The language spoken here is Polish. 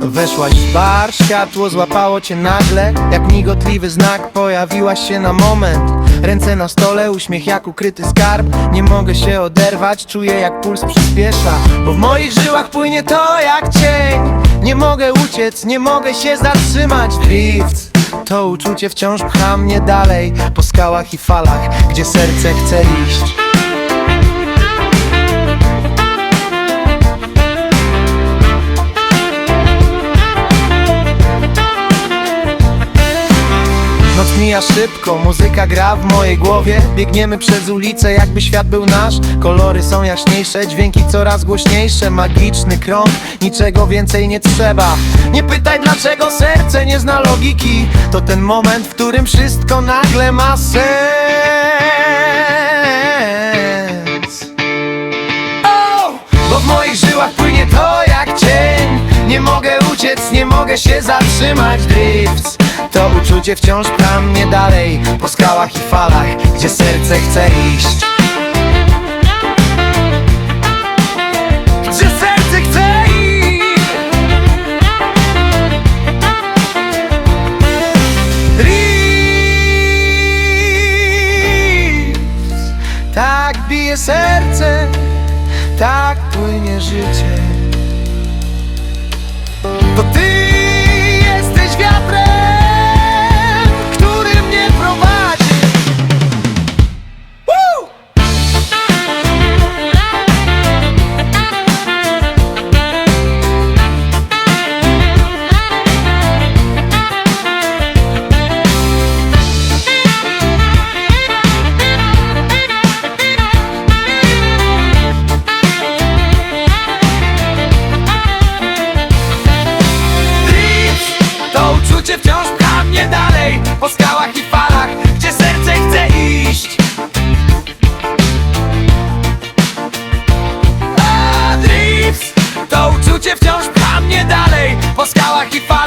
Weszłaś w bar, światło złapało cię nagle. Jak migotliwy znak pojawiłaś się na moment. Ręce na stole, uśmiech jak ukryty skarb. Nie mogę się oderwać, czuję jak puls przyspiesza. Bo w moich żyłach płynie to jak cień. Nie mogę uciec, nie mogę się zatrzymać. Drift to uczucie wciąż pcha mnie dalej Po skałach i falach, gdzie serce chce iść mija szybko, muzyka gra w mojej głowie. Biegniemy przez ulicę, jakby świat był nasz. Kolory są jaśniejsze, dźwięki coraz głośniejsze. Magiczny krąg, niczego więcej nie trzeba. Nie pytaj dlaczego serce nie zna logiki. To ten moment, w którym wszystko nagle ma sens. O! Bo w moich żyłach płynie to jak cień. Nie mogę uciec, nie mogę się zatrzymać. Drift uczucie wciąż mnie dalej Po skałach i falach, gdzie serce chce iść. Gdzie serce chce iść? Tak bije serce, tak płynie życie Moscou aqui faz